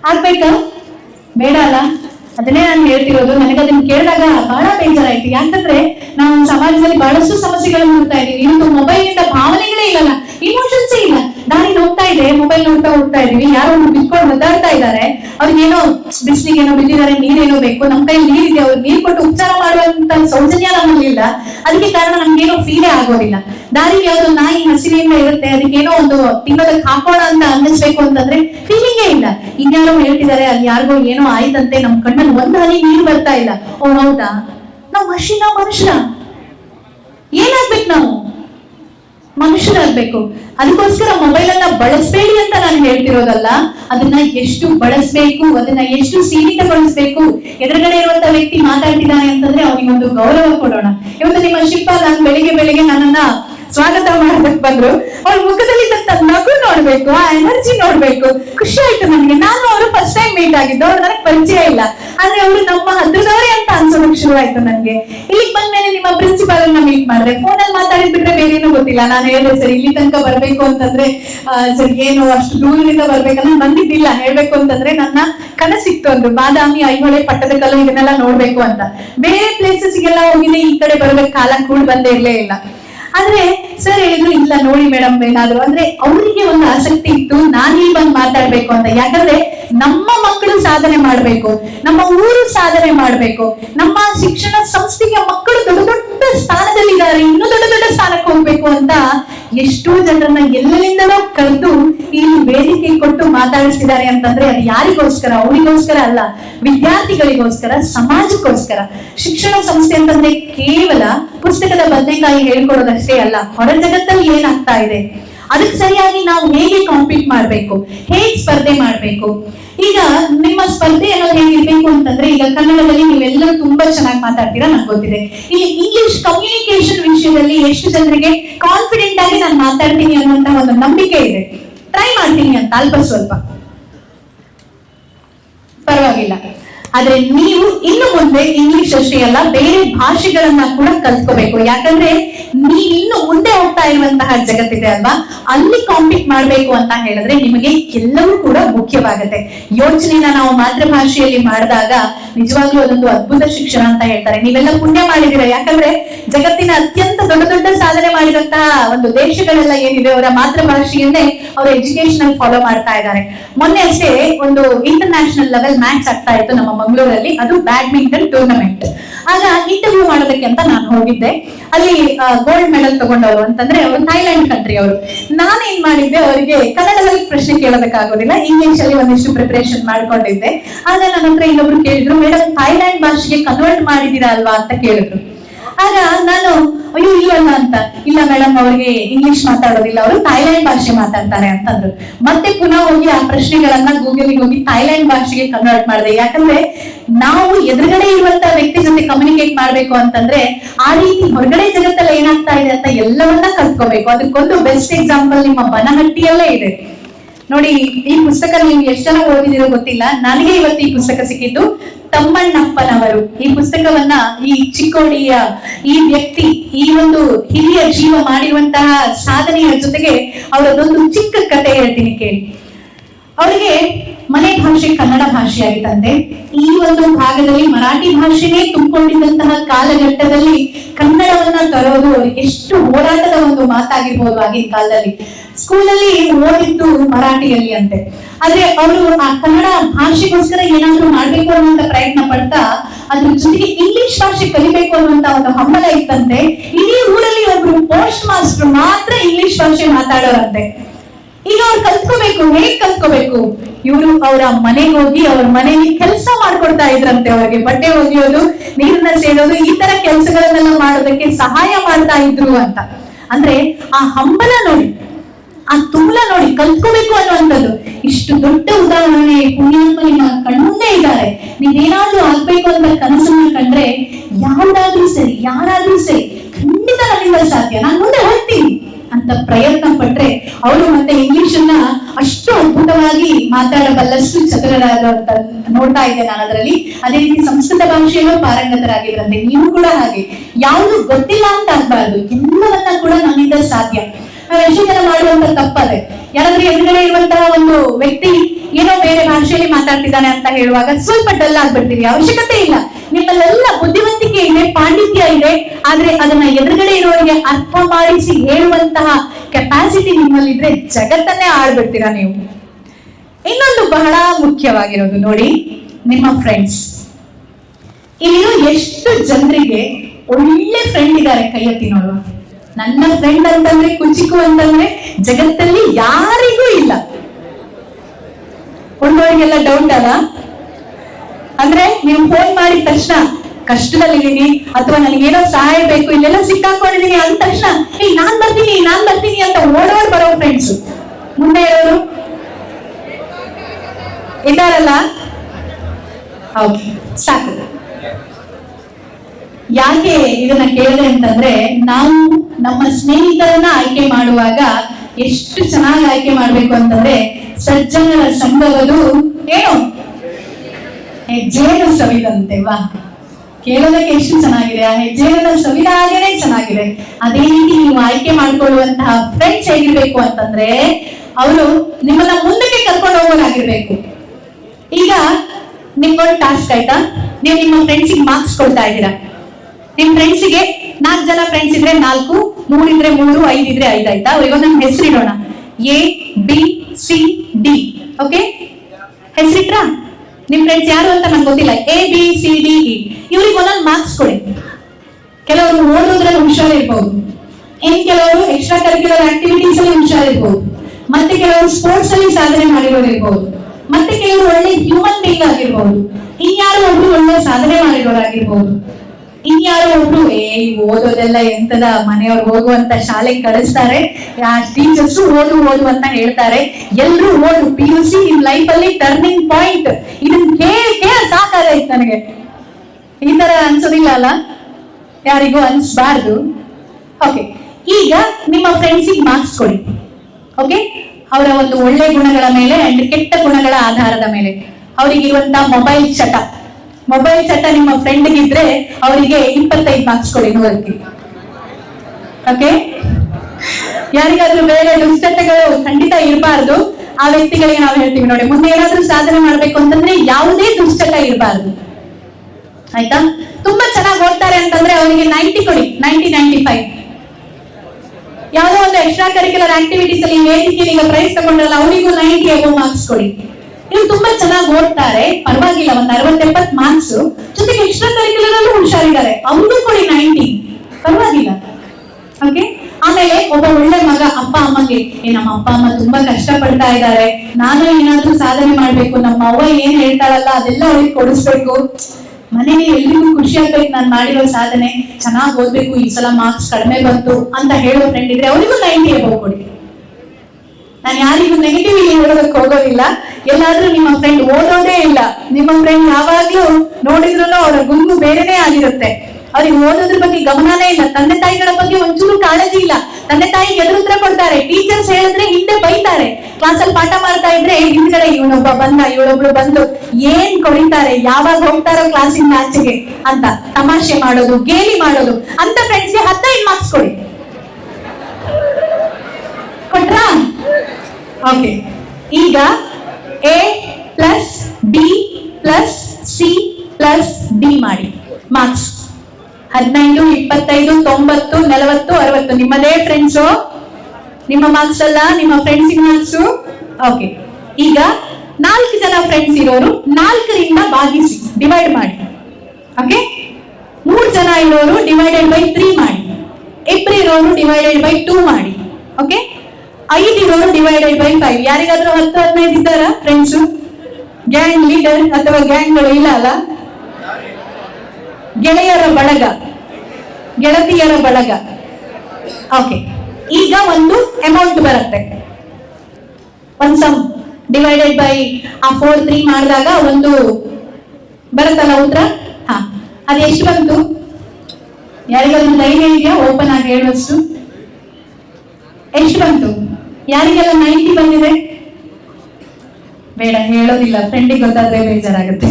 ಆಗ್ಬೇಕಾ? ಬೇಡ ಅಲ್ಲ. ಅದನ್ನೇ ನಾನು ಹೇಳ್ತಿರೋದು. ನನಗೆ ಅದನ್ನ ಕೇಳಿದಾಗ ಬಹಳ ಬೇಜಾರಾಯ್ತು. ಯಾಕಂದ್ರೆ ನಾವು ಸಮಾಜದಲ್ಲಿ ಬಹಳಷ್ಟು ಸಮಸ್ಯೆಗಳನ್ನು ನೋಡ್ತಾ ಇದೀವಿ ಇನ್ನೊಂದು ಮೊಬೈಲ್ ಇಂದ ಭಾವನೆಗಳೇ ಇಲ್ಲಲ್ಲ. ಇಮೋಷನ್ಸೇ ಇಲ್ಲ. ದಾರಿ ಹೋಗ್ತಾ ಇದೆ ಮೊಬೈಲ್ ನೋಡ್ತಾ ಹೋಗ್ತಾ ಇದೀವಿ. ಯಾರೋ ಒಂದು ಬಿಟ್ಕೊಂಡು ಒದ್ದಾಡ್ತಾ ಇದ್ದಾರೆ. ಅವ್ರಿಗೇನೋ ಬಿಸಿಲಿಗೆ ಏನೋ ಬಿದ್ದಿದ್ದಾರೆ, ನೀರೇನೋ ಬೇಕು. ನಮ್ ಕೈ ನೀರಿದೆ, ಅವ್ರು ನೀರ್ ಕೊಟ್ಟು ಉಪಚಾರ ಮಾಡುವಂತ ಸೌಜನ್ಯ ನಮ್ಮಲ್ಲಿಲ್ಲ ಅದಕ್ಕೆ ಕಾರಣ ನಮ್ಗೇನೋ ಫೀಲೇ ಆಗೋದಿಲ್ಲ. ದಾರಿಗೆ ಯಾವ್ದೋ ನಾಯಿ ಹಸಿರಿಂದ ಇರುತ್ತೆ, ಅದಕ್ಕೇನೋ ಒಂದು ತಿನ್ನೋದಕ್ಕೆ ಹಾಕೋಣ ಅಂತ ಅನ್ನಿಸ್ಬೇಕು ಅಂತಂದ್ರೆ ಫೀಲಿಂಗೇ ಇಲ್ಲ. ಇನ್ಯಾರೋ ಹೇಳ್ತಿದ್ದಾರೆ, ಅಲ್ಲಿ ಯಾರಿಗೋ ಏನೋ ಆಯ್ತಂತೆ, ನಮ್ ಕಣ್ಣಲ್ಲಿ ಒಂದ್ ಹನಿ ನೀರು ಬರ್ತಾ ಇಲ್ಲ. ಓ, ಹೌದಾ? ನಾವು ಮಷಿನ ಮನುಷ್ಯ. ಏನಾಗ್ಬೇಕು ನಾವು? ಮನುಷ್ಯರಾಗ್ಬೇಕು. ಅದಕ್ಕೋಸ್ಕರ ಮೊಬೈಲ್ ಅನ್ನ ಬಳಸಬೇಡಿ ಅಂತ ನಾನು ಹೇಳ್ತಿರೋದಲ್ಲ, ಅದನ್ನ ಎಷ್ಟು ಬಳಸಬೇಕು, ಅದನ್ನ ಎಷ್ಟು ಸೀಮಿತಗೊಳಿಸಬೇಕು, ಎದುರುಗಡೆ ಇರುವಂತ ವ್ಯಕ್ತಿ ಮಾತಾಡ್ತಿದ್ದಾನೆ ಅಂತಂದ್ರೆ ಅವನಿಗೆ ಒಂದು ಗೌರವ ಕೊಡೋಣ. ಇವತ್ತು ನಿಮ್ಮ ಶಿಲ್ಪ ನಾನು ಬೆಳಿಗ್ಗೆ ಬೆಳಿಗ್ಗೆ ನನ್ನನ್ನ ಸ್ವಾಗತ ಮಾಡಬೇಕು ಬಂದ್ರು. ಅವ್ರ ಮುಖದಲ್ಲಿ ಇದ್ದಂತ ನಗು ನೋಡ್ಬೇಕು, ಆ ಎನರ್ಜಿ ನೋಡ್ಬೇಕು. ಖುಷಿ ಆಯ್ತು ನನಗೆ ನಾನು ಅವರು ಫಸ್ಟ್ ಟೈಮ್ ಮೀಟ್ ಆಗಿದ್ದು, ಅವ್ರು ನನಗೆ ಪರಿಚಯ ಇಲ್ಲ. ಆದ್ರೆ ಅವರು ನಮ್ಮ ಹತ್ರದವರೇ ಅಂತ ಅನ್ಸೋದಕ್ಕೆ ಶುರು ಆಯ್ತು ನನ್ಗೆ. ಇಲ್ಲಿಗೆ ಬಂದ್ಮೇಲೆ ನಿಮ್ಮ ಪ್ರಿನ್ಸಿಪಾಲ್ ಅನ್ನ ಮೀಟ್ ಮಾಡಿದ್ರೆ ಫೋನ್ ಅಲ್ಲಿ ಮಾತಾಡಿದ್ಬಿಟ್ರೆ ಬೇರೆ ಏನೂ ಗೊತ್ತಿಲ್ಲ. ನಾನು ಹೇಳಿದೆ, ಸರ್, ಇಲ್ಲಿ ತನಕ ಬರ್ಬೇಕು ಅಂತಂದ್ರೆ ಸರ್, ಏನು ಅಷ್ಟು ದೂರದಿಂದ ಬರ್ಬೇಕಲ್ಲ ಬಂದಿದ್ದಿಲ್ಲ. ಹೇಳ್ಬೇಕು ಅಂತಂದ್ರೆ ನನ್ನ ಕನಸಿತ್ತು ಅಂದ್ರೆ. ಬಾದಾಮಿ, ಐಹೊಳೆ ಪಟ್ಟದಕಲ್ಲು, ಇದನ್ನೆಲ್ಲ ನೋಡ್ಬೇಕು ಅಂತ. ಬೇರೆ ಪ್ಲೇಸಸ್ಗೆಲ್ಲ ಹೋಗಿದ್ದೆ ಈ ಕಡೆ ಬರ್ಬೇಕು ಕಾಲ ಕೂಡ ಬಂದೇ ಇರ್ಲೇ ಇಲ್ಲ. ಆದ್ರೆ ಸರ್ ಹೇಳಿದ್ರು, ಇಲ್ಲ ನೋಡಿ ಮೇಡಮ್ ಏನಾದ್ರು ಅಂದ್ರೆ ಅವರಿಗೆ ಒಂದು ಆಸಕ್ತಿ ಇತ್ತು, ನಾನು ಇಲ್ಲಿ ಬಂದು ಮಾತಾಡ್ಬೇಕು ಅಂತ. ಯಾಕಂದ್ರೆ ನಮ್ಮ ಮಕ್ಕಳು ಸಾಧನೆ ಮಾಡ್ಬೇಕು, ನಮ್ಮ ಊರು ಸಾಧನೆ ಮಾಡ್ಬೇಕು, ನಮ್ಮ ಶಿಕ್ಷಣ ಸಂಸ್ಥೆಗೆ ಮಕ್ಕಳು ದೊಡ್ಡ ದೊಡ್ಡ ಸ್ಥಾನದಲ್ಲಿದ್ದಾರೆ, ಇನ್ನೂ ದೊಡ್ಡ ದೊಡ್ಡ ಸ್ಥಾನಕ್ಕೆ ಹೋಗ್ಬೇಕು ಅಂತ ಎಷ್ಟೋ ಜನರನ್ನ ಎಲ್ಲೆಲ್ಲಿಂದಲೋ ಕರೆದು ಇಲ್ಲಿ ವೇದಿಕೆ ಕೊಟ್ಟು ಮಾತಾಡಿಸ್ತಿದ್ದಾರೆ ಅಂತಂದ್ರೆ ಅದು ಯಾರಿಗೋಸ್ಕರ? ಅವರಿಗೋಸ್ಕರ ಅಲ್ಲ. ವಿದ್ಯಾರ್ಥಿಗಳಿಗೋಸ್ಕರ, ಸಮಾಜಕ್ಕೋಸ್ಕರ. ಶಿಕ್ಷಣ ಸಂಸ್ಥೆ ಅಂತಂದ್ರೆ ಕೇವಲ ಪುಸ್ತಕದ ಬದನೆಕಾಯಿ ಹೇಳ್ಕೊಡೋದಷ್ಟೇ ಅಲ್ಲ, ಹೊರ ಜಗತ್ತಲ್ಲಿ ಏನಾಗ್ತಾ ಇದೆ? ಅದಕ್ಕೆ ಸರಿಯಾಗಿ ನಾವು ಹೇಗೆ ಕಾಂಪೀಟ್ ಮಾಡ್ಬೇಕು? ಹೇಗೆ ಸ್ಪರ್ಧೆ ಮಾಡ್ಬೇಕು? ಈಗ ನಿಮ್ಮ ಸ್ಪರ್ಧೆ ಅನ್ನೋದು ಹೇಗಿರ್ಬೇಕು ಅಂತಂದ್ರೆ ಈಗ ತುಂಬಾ ಚೆನ್ನಾಗಿ ಮಾತಾಡ್ತೀರಾ ನಂಗೆ ಗೊತ್ತಿದೆ. ಇಲ್ಲಿ ಇಂಗ್ಲಿಷ್ ಕಮ್ಯುನಿಕೇಶನ್ ವಿಷಯದಲ್ಲಿ ಎಷ್ಟು ಜನರಿಗೆ ಕಾನ್ಫಿಡೆಂಟ್ ಆಗಿ ನಾನು ಮಾತಾಡ್ತೀನಿ ಅನ್ನುವಂತ ಒಂದು ನಂಬಿಕೆ ಇದೆ. ಟ್ರೈ ಮಾಡ್ತೀನಿ ಅಂತ, ಅಲ್ಪ ಸ್ವಲ್ಪ. ಪರವಾಗಿಲ್ಲ. ಆದ್ರೆ ನೀವು ಇನ್ನು ಮುಂದೆ ಇಂಗ್ಲಿಷ್ ಅಷ್ಟೇ ಅಲ್ಲ, ಬೇರೆ ಭಾಷೆಗಳನ್ನ ಕೂಡ ಕಲ್ತ್ಕೋಬೇಕು. ಯಾಕಂದ್ರೆ ನೀವು ಇನ್ನು ಮುಂದೆ ಹೋಗ್ತಾ ಇರುವಂತಹ ಜಗತ್ತಿದೆ ಅಲ್ವಾ? ಅಲ್ಲಿ ಕಾಂಪೀಟ್ ಮಾಡ್ಬೇಕು ಅಂತ ಹೇಳಿದ್ರೆ ನಿಮಗೆ ಎಲ್ಲವೂ ಕೂಡ ಮುಖ್ಯವಾಗುತ್ತೆ. ಯೋಚನೆನ ನಾವು ಮಾತೃಭಾಷೆಯಲ್ಲಿ ಮಾಡಿದಾಗ ನಿಜವಾಗ್ಲೂ ಅದೊಂದು ಅದ್ಭುತ ಶಿಕ್ಷಣ ಅಂತ ಹೇಳ್ತಾರೆ. ನೀವೆಲ್ಲ ಪುಣ್ಯ ಮಾಡಿದಿರ ಯಾಕಂದ್ರೆ ಜಗತ್ತಿನ ಅತ್ಯಂತ ದೊಡ್ಡ ದೊಡ್ಡ ಸಾಧನೆ ಮಾಡಿದಂತಹ ಒಂದು ದೇಶಗಳೆಲ್ಲ ಏನಿದೆ, ಅವರ ಮಾತೃಭಾಷೆಯನ್ನೇ ಅವರ ಎಜುಕೇಶನ್ ಫಾಲೋ ಮಾಡ್ತಾ ಇದ್ದಾರೆ. ಮೊನ್ನೆ ಅಷ್ಟೇ ಒಂದು ಇಂಟರ್ನ್ಯಾಷನಲ್ ಲೆವೆಲ್ ಮ್ಯಾಚ್ ಆಗ್ತಾ ಇತ್ತು ನಮ್ಮ ಮಂಗಳೂರಲ್ಲಿ ಅದು ಬ್ಯಾಡ್ಮಿಂಟನ್ ಟೂರ್ನಮೆಂಟ್. ಆಗ ಇಂಟರ್ವ್ಯೂ ಮಾಡೋದಕ್ಕೆ ಅಂತ ನಾನು ಹೋಗಿದ್ದೆ. ಅಲ್ಲಿ ಗೋಲ್ಡ್ ಮೆಡಲ್ ತಗೊಂಡವರು ಅಂತಂದ್ರೆ ಅವರು ಥೈಲ್ಯಾಂಡ್ ಕಂಟ್ರಿ ಅವರು. ನಾನೇನ್ ಮಾಡಿದ್ದೆ, ಅವರಿಗೆ ಕನ್ನಡದಲ್ಲಿ ಪ್ರಶ್ನೆ ಕೇಳೋದಕ್ಕಾಗೋದಿಲ್ಲ ಇಂಗ್ಲಿಷ್ ಅಲ್ಲಿ ಒಂದಿಷ್ಟು ಪ್ರಿಪರೇಷನ್ ಮಾಡ್ಕೊಂಡಿದ್ದೆ. ಆಗ ನನ್ನ ಹತ್ರ ಇನ್ನೊಬ್ರು ಕೇಳಿದ್ರು ಮೇಡಮ್ ಥೈಲ್ಯಾಂಡ್ ಭಾಷೆಗೆ ಕನ್ವರ್ಟ್ ಮಾಡಿದೀರಾ ಅಲ್ವಾ? ಅಂತ ಕೇಳಿದ್ರು. ಆಗ ನಾನು, ಅಯ್ಯೋ ಇಲ್ಲಲ್ಲ ಅಂತ. ಇಲ್ಲ ಮೇಡಮ್, ಅವ್ರಿಗೆ ಇಂಗ್ಲಿಷ್ ಮಾತಾಡೋದಿಲ್ಲ. ಅವರು ಥೈಲ್ಯಾಂಡ್ ಭಾಷೆ ಮಾತಾಡ್ತಾರೆ ಅಂತಂದ್ರು. ಮತ್ತೆ ಪುನಃ ಹೋಗಿ ಆ ಪ್ರಶ್ನೆಗಳನ್ನ ಗೂಗಲ್ಗೆ ಹೋಗಿ ಥೈಲ್ಯಾಂಡ್ ಭಾಷೆಗೆ ಕನ್ವರ್ಟ್ ಮಾಡಿದೆ. ಯಾಕಂದ್ರೆ ನಾವು ಎದುರುಗಡೆ ಇರುವಂತ ವ್ಯಕ್ತಿ ಜೊತೆ ಕಮ್ಯುನಿಕೇಟ್ ಮಾಡ್ಬೇಕು ಅಂತಂದ್ರೆ ಆ ರೀತಿ ಹೊರಗಡೆ ಜಗತ್ತಲ್ಲಿ ಏನಾಗ್ತಾ ಇದೆ ಅಂತ ಎಲ್ಲವನ್ನ ಕಲ್ತ್ಕೋಬೇಕು. ಅದಕ್ಕೊಂದು ಬೆಸ್ಟ್ ಎಕ್ಸಾಂಪಲ್ ನಿಮ್ಮ ಬನಹಟ್ಟಿಯಲ್ಲೇ ಇದೆ. ನೋಡಿ, ಈ ಪುಸ್ತಕ ನೀವು ಎಷ್ಟು ಜನ ಓದಿದಿರೋ ಗೊತ್ತಿಲ್ಲ. ನನಗೆ ಇವತ್ತು ಈ ಪುಸ್ತಕ ಸಿಕ್ಕಿದ್ದು ತಮ್ಮಣ್ಣಪ್ಪನವರು. ಈ ಪುಸ್ತಕವನ್ನ ಈ ಚಿಕ್ಕೋಡಿಯ ಈ ವ್ಯಕ್ತಿ, ಈ ಒಂದು ಹಿರಿಯ ಜೀವ ಮಾಡಿರುವಂತಹ ಸಾಧನೆಯ ಜೊತೆಗೆ ಅವರದೊಂದು ಚಿಕ್ಕ ಕಥೆ ಹೇಳ್ತೀನಿ ಕೇಳಿ. ಅವರಿಗೆ ಮನೆ ಭಾಷೆ ಕನ್ನಡ ಭಾಷೆಯಾಗಿತ್ತಂತೆ ಈ ಒಂದು ಭಾಗದಲ್ಲಿ ಮರಾಠಿ ಭಾಷೆನೇ ತುಂಬಿಕೊಂಡಿದ್ದಂತಹ ಕಾಲಘಟ್ಟದಲ್ಲಿ ಕನ್ನಡವನ್ನ ತರೋದು ಎಷ್ಟು ಹೋರಾಟದ ಒಂದು ಮಾತಾಗಿರ್ಬೋದು ಆಗಿನ ಕಾಲದಲ್ಲಿ. ಸ್ಕೂಲಲ್ಲಿ ಓದಿದ್ದು ಮರಾಠಿಯಲ್ಲಿ ಅಂತೆ. ಆದ್ರೆ ಅವರು ಆ ಕನ್ನಡ ಭಾಷೆಗೋಸ್ಕರ ಏನಾದ್ರೂ ಮಾಡ್ಬೇಕು ಅನ್ನುವಂತ ಪ್ರಯತ್ನ ಪಡ್ತಾ, ಅದ್ರ ಜೊತೆಗೆ ಇಂಗ್ಲಿಷ್ ಭಾಷೆ ಕಲಿಬೇಕು ಅನ್ನುವಂತ ಒಂದು ಹಂಬಲ ಇತ್ತಂತೆ. ಇಡೀ ಊರಲ್ಲಿ ಒಬ್ರು ಪೋಸ್ಟ್ ಮಾಸ್ಟರ್ ಮಾತ್ರ ಇಂಗ್ಲಿಷ್ ಭಾಷೆ ಮಾತಾಡೋರಂತೆ. ಈಗ ಅವ್ರು ಕಲ್ತ್ಕೋಬೇಕು, ಹೇಗ್ ಕಲ್ತ್ಕೋಬೇಕು? ಇವರು ಅವರ ಮನೆಗೆ ಹೋಗಿ ಅವ್ರ ಮನೆಯಲ್ಲಿ ಕೆಲಸ ಮಾಡ್ಕೊಡ್ತಾ ಇದ್ರಂತೆ ಅವ್ರಿಗೆ. ಬಟ್ಟೆ ಒಗೆಯೋದು, ನೀರನ್ನ ಸೇಡೋದು ಈ ತರ ಕೆಲಸಗಳನ್ನೆಲ್ಲ ಮಾಡೋದಕ್ಕೆ ಸಹಾಯ ಮಾಡ್ತಾ ಇದ್ರು ಅಂತ. ಅಂದ್ರೆ ಆ ಹಂಬಲ ನೋಡಿ, ಆ ತುಂಬಲ ನೋಡಿ ಕಲ್ತ್ಕೋಬೇಕು ಅನ್ನುವಂಥದ್ದು. ಇಷ್ಟು ದೊಡ್ಡ ಉದಾಹರಣೆ ಪುಣ್ಯಾತ್ಮ ನಿಮ್ಮ ಕಣ್ಮುಂದೆ ಇದ್ದಾರೆ. ನೀವೇನಾದ್ರೂ ಆಗ್ಬೇಕು ಅಂತ ಕನಸನ್ನ ಕಂಡ್ರೆ ಯಾವ್ದಾದ್ರೂ ಸರಿ, ಯಾರಾದ್ರೂ ಸರಿ ಖಂಡಿತ ನನ್ನಿಂದ ಸಾಧ್ಯ. ನಾನು ಮುಂದೆ ಹೋಗ್ತೀನಿ. ಅಂತ ಪ್ರಯತ್ನ ಪಟ್ರೆ ಅವರು ಮತ್ತೆ ಇಂಗ್ಲಿಷ್ ಅನ್ನ ಅಷ್ಟು ಅದ್ಭುತವಾಗಿ ಮಾತಾಡಬಲ್ಲಷ್ಟು ಚತುರರಾದ ಅಂತ ನೋಡ್ತಾ ಇದ್ದೆ ನಾನು ಅದರಲ್ಲಿ. ಅದೇ ರೀತಿ ಸಂಸ್ಕೃತ ಭಾಷೆಯಲ್ಲೂ ಪಾರಂಗತರಾಗಿದ್ರಂತೆ ನೀವು ಕೂಡ ಹಾಗೆ. ಯಾವುದು ಗೊತ್ತಿಲ್ಲ ಅಂತ ಆಗ್ಬಾರ್ದು. ಎಲ್ಲವನ್ನ ಕೂಡ ನನ್ನಿಂದ ಸಾಧ್ಯ. ಜನ ಮಾಡುವಂತ ತಪ್ಪದೆ. ಯಾರಾದ್ರೂ ಎದುರುಗಡೆ ಇರುವಂತಹ ಒಂದು ವ್ಯಕ್ತಿ ಏನೋ ಬೇರೆ ಭಾಷೆಯಲ್ಲಿ ಮಾತಾಡ್ತಿದ್ದಾನೆ ಅಂತ ಹೇಳುವಾಗ ಸ್ವಲ್ಪ ಡಲ್ ಆಗ್ಬಿಡ್ತೀವಿ ಅವಶ್ಯಕತೆ ಇಲ್ಲ. ನಿಮ್ಮಲ್ಲೆಲ್ಲ ಬುದ್ಧಿವಂತಿಕೆ ಇದೆ, ಪಾಂಡಿತ್ಯ ಇದೆ, ಆದ್ರೆ ಅದನ್ನ ಎದುರುಗಡೆ ಇರೋರಿಗೆ ಅರ್ಥ ಮಾಡಿಸಿ ಹೇಳುವಂತಹ ಕೆಪಾಸಿಟಿ ನಿಮ್ಮಲ್ಲಿದ್ರೆ ಜಗತ್ತನ್ನೇ ಆಳ್ಬಿಡ್ತೀರಾ ನೀವು. ಇನ್ನೊಂದು ಬಹಳ ಮುಖ್ಯವಾಗಿರೋದು ನೋಡಿ, ನಿಮ್ಮ ಫ್ರೆಂಡ್ಸ್ ಇಲ್ಲಿರೋ ಎಷ್ಟು ಜನರಿಗೆ ಒಳ್ಳೆ ಫ್ರೆಂಡ್ ಇದ್ದಾರೆ ಕೈ ಎತ್ತಿ ನೋಡುವ ನನ್ನ ಫ್ರೆಂಡ್ ಅಂತಂದ್ರೆ, ಕುಚಿಕು ಅಂತಂದ್ರೆ ಜಗತ್ತಲ್ಲಿ ಯಾರಿಗೂ ಇಲ್ಲ. ಕೊಂಡವರಿಗೆಲ್ಲ ಡೌಟ್ ಅಲ್ಲ? ಅಂದ್ರೆ ನೀವು ಫೋನ್ ಮಾಡಿದ ತಕ್ಷಣ ಕಷ್ಟದಲ್ಲಿದ್ದೀನಿ ಅಥವಾ ನನಗೇನೋ ಸಹಾಯ ಬೇಕು, ಇಲ್ಲೆಲ್ಲ ಸಿಕ್ಕಾಕೊಂಡಿದ್ದೀನಿ ಅಂದ ತಕ್ಷಣ, ಏಯ್, ನಾನ್ ಬರ್ತೀನಿ ನಾನ್ ಬರ್ತೀನಿ ಅಂತ ಓಡೋಡ್ ಬರೋ ಫ್ರೆಂಡ್ಸ್ ಮುಂದೆ ಇರೋರು? ಇದ್ದಾರಲ್ಲ? ಓಕೆ ಸಾಕು. ಯಾಕೆ ಇದನ್ನ ಕೇಳಿದೆ ಅಂತಂದ್ರೆ, ನಾವು ನಮ್ಮ ಸ್ನೇಹಿತರನ್ನ ಆಯ್ಕೆ ಮಾಡುವಾಗ ಎಷ್ಟು ಚೆನ್ನಾಗಿ ಆಯ್ಕೆ ಮಾಡ್ಬೇಕು ಅಂತಂದ್ರೆ ಸಜ್ಜನರ ಸಂಘವದು ಏನು? ಹೆಜ್ಜೆಯನ್ನು ಸವಿದಂತೆ ವಾ ಕೇಳೋದಕ್ಕೆ ಎಷ್ಟು ಚೆನ್ನಾಗಿದೆ? ಆ ಹೆಜ್ಜೆಯನ್ನು ಸವಿದ ಹಾಗೇನೆ ಚೆನ್ನಾಗಿದೆ. ಅದೇ ರೀತಿ ನೀವು ಆಯ್ಕೆ ಮಾಡ್ಕೊಳ್ಳುವಂತಹ ಫ್ರೆಂಡ್ಸ್ ಹೇಗಿರ್ಬೇಕು ಅಂತಂದ್ರೆ, ಅವರು ನಿಮ್ಮನ್ನ ಮುಂದಕ್ಕೆ ಕರ್ಕೊಂಡು ಹೋಗೋರಾಗಿರ್ಬೇಕು. ಈಗ ನಿಮ್ಗೊಂದು ಟಾಸ್ಕ್ ಆಯ್ತಾ? ನೀವು ನಿಮ್ಮ ಫ್ರೆಂಡ್ಸಿಗೆ ಮಾರ್ಕ್ಸ್ ಕೊಡ್ತಾ ಇದ್ದೀರಾ. ನಿಮ್ ಫ್ರೆಂಡ್ಸಿಗೆ ನಾಲ್ಕು ಜನ ಫ್ರೆಂಡ್ಸ್ ಇದ್ರೆ ನಾಲ್ಕು ಮೂರಿದ್ರೆ ಮೂರು ಐದಿದ್ರೆ ಐದು ಆಯ್ತಾ? ಅವ್ರಿಗೊಂದೊಂದು ಹೆಸರಿಡೋಣ A B C D okay ಹೆಸರಿಟ್ರಾ? ನಿಮ್ ಫ್ರೆಂಡ್ಸ್ ಯಾರು ಅಂತ ನಂಗೆ ಗೊತ್ತಿಲ್ಲ. A B C D E ಇವ್ರಿಗೆ ಒಂದೊಂದು ಮಾರ್ಕ್ಸ್ ಕೊಡಿ. ಕೆಲವರು ಓದೋದ್ರಲ್ಲಿ ಹುಷಾರಿರ್ಬಹುದು ಇನ್ ಕೆಲವರು ಎಕ್ಸ್ಟ್ರಾ ಕರಿಕ್ಯುಲರ್ ಆಕ್ಟಿವಿಟೀಸ್ ಅಲ್ಲಿ ಹುಷಾರಿರ್ಬಹುದು ಮತ್ತೆ ಕೆಲವರು ಸ್ಪೋರ್ಟ್ಸ್ ಅಲ್ಲಿ ಸಾಧನೆ ಮಾಡಿರೋರು ಇರ್ಬಹುದು ಮತ್ತೆ ಕೆಲವರು ಒಳ್ಳೆ ಹ್ಯೂಮನ್ ಬೀಯಿಂಗ್ ಆಗಿರ್ಬಹುದು ಇನ್ಯಾರು ಒಬ್ರು ಒಳ್ಳೆ ಸಾಧನೆ ಮಾಡಿರೋರಾಗಿರ್ಬಹುದು ಇನ್ಯಾರೋ ಒಬ್ರು, ಏ ಓದೋದೆಲ್ಲ ಎಂತದ? ಮನೆಯವ್ರು ಹೋಗುವಂತ ಶಾಲೆಗೆ ಕಳಿಸ್ತಾರೆ. ಟೀಚರ್ಸ್ ಓದು ಓದು ಅಂತ ಹೇಳ್ತಾರೆ. ಎಲ್ರು ಓದು ಪಿ ಯು ಸಿ ನಿಮ್ ಲೈಫ್ ಅಲ್ಲಿ ಟರ್ನಿಂಗ್ ಪಾಯಿಂಟ್ ಇದನ್ನ ಕೇಳಿ ಕೇಳಿ ಸಾಕಾಗೈತ್ ನನಗೆ. ಈ ತರ ಅನ್ಸೋದಿಲ್ಲ ಅಲ್ಲ? ಯಾರಿಗೂ ಅನ್ಸ್ಬಾರ್ದು. ಓಕೆ ಈಗ ನಿಮ್ಮ ಫ್ರೆಂಡ್ಸಿಗೆ ಮಾರ್ಕ್ಸ್ ಕೊಡಿ. ಓಕೆ ಅವರ ಒಂದು ಒಳ್ಳೆ ಗುಣಗಳ ಮೇಲೆ ಅಂಡ್ ಕೆಟ್ಟ ಗುಣಗಳ ಆಧಾರದ ಮೇಲೆ. ಅವರಿಗಿರುವಂತ ಮೊಬೈಲ್ ಚಟ. ಮೊಬೈಲ್ ಚಟ ನಿಮ್ಮ ಫ್ರೆಂಡ್ಗಿದ್ರೆ ಅವರಿಗೆ ಇಪ್ಪತ್ತೈದು ಮಾರ್ಕ್ಸ್ ಕೊಡಿ ನೂರಕ್ಕೆ. ಓಕೆ ಯಾರಿಗಾದ್ರೂ ಬೇರೆ ದುಶ್ಚಟಗಳು ಖಂಡಿತ ಇರಬಾರ್ದು. ಆ ವ್ಯಕ್ತಿಗಳಿಗೆ ನಾವು ಹೇಳ್ತೀವಿ ನೋಡಿ, ಮುಂದೆ ಏನಾದ್ರೂ ಸಾಧನೆ ಮಾಡ್ಬೇಕು ಅಂತಂದ್ರೆ ಯಾವುದೇ ದುಶ್ಚಟ ಇರಬಾರ್ದು. ಆಯ್ತಾ? ತುಂಬಾ ಚೆನ್ನಾಗಿ ಓದ್ತಾರೆ ಅಂತಂದ್ರೆ ಅವರಿಗೆ ನೈಂಟಿ ಕೊಡಿ ನೈಂಟಿ ನೈಂಟಿ ಫೈವ್ ಯಾವುದೋ ಒಂದು ಎಕ್ಸ್ಟ್ರಾ ಕರಿಕ್ಯುಲರ್ ಆಕ್ಟಿವಿಟೀಸ್ ಅಲ್ಲಿ ವೇದಿಕೆಯಲ್ಲಿ ಪ್ರೈಸ್ ತಗೊಂಡ್ರಲ್ಲ, ಅವರಿಗೂ ನೈಂಟಿ ಎಬೋ ಮಾರ್ಕ್ಸ್ ಕೊಡಿ. ಇವ್ರು ತುಂಬಾ ಚೆನ್ನಾಗಿ ಓದ್ತಾರೆ. ಪರವಾಗಿಲ್ಲ, ಒಂದ್ ಅರವತ್ತೆಪ್ಪತ್ ಮಾರ್ಕ್ಸ್ ಜೊತೆಗೆ ಎಕ್ಸ್ಟ್ರಾ ಕರಿಕ್ಯುಲರ್ ಅಲ್ಲೂ ಹುಷಾರಿದ್ದಾರೆ. ಅವ್ರಿಗೂ ಕೊಡಿ ನೈಂಟಿ ಪರವಾಗಿಲ್ಲ. ಓಕೆ ಆಮೇಲೆ ಒಬ್ಬ ಒಳ್ಳೆ ಮಗ ಅಪ್ಪ ಅಮ್ಮಗೆ, ಏ, ನಮ್ಮ ಅಪ್ಪ ಅಮ್ಮ ತುಂಬಾ ಕಷ್ಟ ಪಡ್ತಾ ಇದ್ದಾರೆ. ನಾನು ಏನಾದ್ರೂ ಸಾಧನೆ ಮಾಡ್ಬೇಕು. ನಮ್ಮ ಅವ್ವ ಏನ್ ಹೇಳ್ತಾಳಲ್ಲ, ಅದೆಲ್ಲ ಅವ್ರಿಗೆ ಕೊಡಿಸ್ಬೇಕು. ಮನೇಲಿ ಎಲ್ರಿಗೂ ಖುಷಿ ಆಗ್ಬೇಕು, ನಾನು ಮಾಡಿರೋ ಸಾಧನೆ. ಚೆನ್ನಾಗಿ ಓದ್ಬೇಕು, ಈ ಸಲ ಮಾರ್ಕ್ಸ್ ಕಡಿಮೆ ಬಂತು ಅಂತ ಹೇಳೋ ಫ್ರೆಂಡ್ ಇದ್ರೆ ಅವರಿಗೂ ನೈಂಟಿ ಅಬೌವ್ ಕೊಡಿ. ನಾನು ಯಾರಿಗೂ ನೆಗೆಟಿವ್ ಹೇಳೋದಕ್ಕೆ ಹೋಗೋದಿಲ್ಲ. ಎಲ್ಲಾದ್ರೂ ನಿಮ್ಮ ಫ್ರೆಂಡ್ ಓದೋದೇ ಇಲ್ಲ. ನಿಮ್ಮ ಫ್ರೆಂಡ್ ಯಾವಾಗ್ಲೂ ನೋಡಿದ್ರು ಅವರ ಗುಂಪು ಬೇರೆನೇ ಆಗಿರುತ್ತೆ. ಅವ್ರಿಗೆ ಓದೋದ್ರ ಬಗ್ಗೆ ಗಮನನೇ ಇಲ್ಲ. ತಂದೆ ತಾಯಿಗಳ ಬಗ್ಗೆ ಒಂಚೂರು ಕಾಳಜಿ ಇಲ್ಲ. ತಂದೆ ತಾಯಿ ಎದುರು ಉತ್ತರ ಕೊಡ್ತಾರೆ. ಟೀಚರ್ಸ್ ಹೇಳಿದ್ರೆ ಹಿಂದೆ ಬೈತಾರೆ. ಕ್ಲಾಸಲ್ಲಿ ಪಾಠ ಮಾಡ್ತಾ ಇದ್ರೆ ಹಿಂದ್ಗಡೆ ಇವನೊಬ್ಬ ಬಂದ, ಇವಳೊಬ್ಳು ಬಂದು ಏನ್ ಕೊಡಿತಾರೆ? ಯಾವಾಗ ಹೋಗ್ತಾರೋ ಕ್ಲಾಸಿಂದ ಆಚೆಗೆ ಅಂತ ತಮಾಷೆ ಮಾಡೋದು, ಗೇಲಿ ಮಾಡೋದು. ಅಂತ ಫ್ರೆಂಡ್ಸ್ಗೆ ಹತ್ತೈದು ಮಾರ್ಕ್ಸ್ ಕೊಡಿ ಕೊಟ್ರಾ ಓಕೆ ಈಗ A plus B plus C plus D ಮಾಡಿ. ಮಾರ್ಕ್ಸ್ ಹದಿನೈದು, ಇಪ್ಪತ್ತೈದು, ತೊಂಬತ್ತು, ನಲವತ್ತು, ಅರವತ್ತು. ನಿಮ್ಮದೇ ಫ್ರೆಂಡ್ಸು ನಿಮ್ಮ ಮಾರ್ಕ್ಸ್ ಅಲ್ಲ? ನಿಮ್ಮ ಫ್ರೆಂಡ್ಸಿನ ಮಾರ್ಕ್ಸು ಓಕೆ ಈಗ ನಾಲ್ಕು ಜನ ಫ್ರೆಂಡ್ಸ್ ಇರೋರು ನಾಲ್ಕರಿಂದ ಭಾಗಿಸಿ ಡಿವೈಡ್ ಮಾಡಿ. ಓಕೆ ಮೂರು ಜನ ಇರೋರು ಡಿವೈಡೆಡ್ ಬೈ ತ್ರೀ ಮಾಡಿ. ಇಬ್ಬರು ಇರೋರು ಡಿವೈಡೆಡ್ ಬೈ ಟೂ ಮಾಡಿ. ಓಕೆ ಐದು ಇರೋರು ಡಿವೈಡೆಡ್ ಬೈ ಫೈವ್ ಯಾರಿಗಾದ್ರೂ ಹತ್ತು, ಹದಿನೈದು ಇದ್ದಾರ ಫ್ರೆಂಡ್ಸು ಗ್ಯಾಂಗ್ ಲೀಡರ್ ಅಥವಾ ಗ್ಯಾಂಗ್ಗಳು ಇಲ್ಲ ಅಲ್ಲ? ಗೆಳೆಯರ ಬಳಗ. ಗೆಳತಿಯರ ಬಳಗ. ಓಕೆ ಈಗ ಒಂದು ಅಮೌಂಟ್ ಬರುತ್ತೆ. ಒಂದ್ ಸಮ್ ಡಿವೈಡೆಡ್ ಬೈ ಆ ಫೋರ್ ತ್ರೀ ಮಾಡಿದಾಗ ಒಂದು ಬರುತ್ತಲ್ಲ ಉತ್ತರ? ಹಾ. ಅದು ಎಷ್ಟು ಬಂತು? ಯಾರಿಗಾದ್ರೂ ಧೈರ್ಯ ಇದೆಯಾ? ಓಪನ್ ಆಗಿ ಹೇಳೋಷ್ಟು. ಎಷ್ಟು ಬಂತು? ಯಾರಿಗೆಲ್ಲ ನೈಂಟಿ ಬಂದಿದೆ? ಬೇಡ, ಹೇಳೋದಿಲ್ಲ. ಫ್ರೆಂಡಿಗೆ ಗೊತ್ತಾದ್ರೆ ಬೇಜಾರಾಗುತ್ತೆ.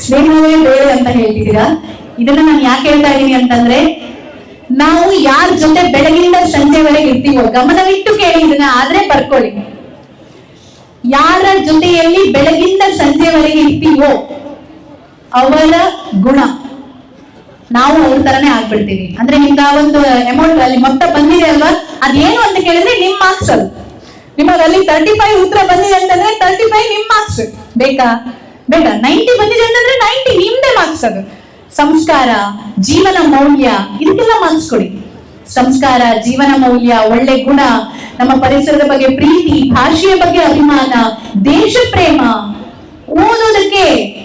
ಸ್ನೇಹವೇ ಬೇಡ ಅಂತ ಹೇಳ್ತಿದ್ದೀರಾ? ಇದನ್ನ ನಾನು ಯಾಕೆ ಹೇಳ್ತಾ ಇದ್ದೀನಿ ಅಂತಂದ್ರೆ, ನಾವು ಯಾರ ಜೊತೆ ಬೆಳಗಿನಿಂದ ಸಂಜೆವರೆಗೆ ಇರ್ತೀವೋ, ಗಮನವಿಟ್ಟು ಕೇಳಿ ಇದನ್ನ, ಆದ್ರೆ ಬರ್ಕೊಳ್ಳಿ. ಯಾರ ಜೊತೆಯಲ್ಲಿ ಬೆಳಗಿಂದ ಸಂಜೆವರೆಗೆ ಇರ್ತೀವೋ, ಅವರ ಗುಣ. ನಾವು ಅವ್ರ ತರನೇ ಆಗ್ಬಿಡ್ತೀವಿ. ಅಂದ್ರೆ ನಿಮ್ಗೆ ಆ ಒಂದು ಅಮೌಂಟ್ ಅಲ್ಲಿ ಮೊತ್ತ ಬಂದಿದೆ ಅಲ್ವಾ? ಅದೇನು ಅಂತ ಕೇಳಿದ್ರೆ ನಿಮ್ ಮಾರ್ಕ್ಸ್ ಅದು. ನಿಮಗೆ ಅಲ್ಲಿ ತರ್ಟಿ ಫೈವ್ ಉತ್ತರ ಬಂದಿದೆ ಅಂತಂದ್ರೆ ತರ್ಟಿ ಫೈವ್ ನಿಮ್ ಮಾರ್ಕ್ಸ್ ಬೇಕಾ? ಬೇಡ ನೈಂಟಿ ಬಂದಿದೆ ಅಂತಂದ್ರೆ ನೈಂಟಿ ನಿಮ್ದೇ ಮಾರ್ಕ್ಸ್ ಅದು. ಸಂಸ್ಕಾರ, ಜೀವನ ಮೌಲ್ಯ, ಇದಕ್ಕೆಲ್ಲ ಮಾರ್ಕ್ಸ್ ಕೊಡಿ. ಸಂಸ್ಕಾರ, ಜೀವನ ಮೌಲ್ಯ, ಒಳ್ಳೆ ಗುಣ, ನಮ್ಮ ಪರಿಸರದ ಬಗ್ಗೆ ಪ್ರೀತಿ, ಭಾಷೆಯ ಬಗ್ಗೆ ಅಭಿಮಾನ, ದೇಶ ಪ್ರೇಮ, ಓದೋದಕ್ಕೆ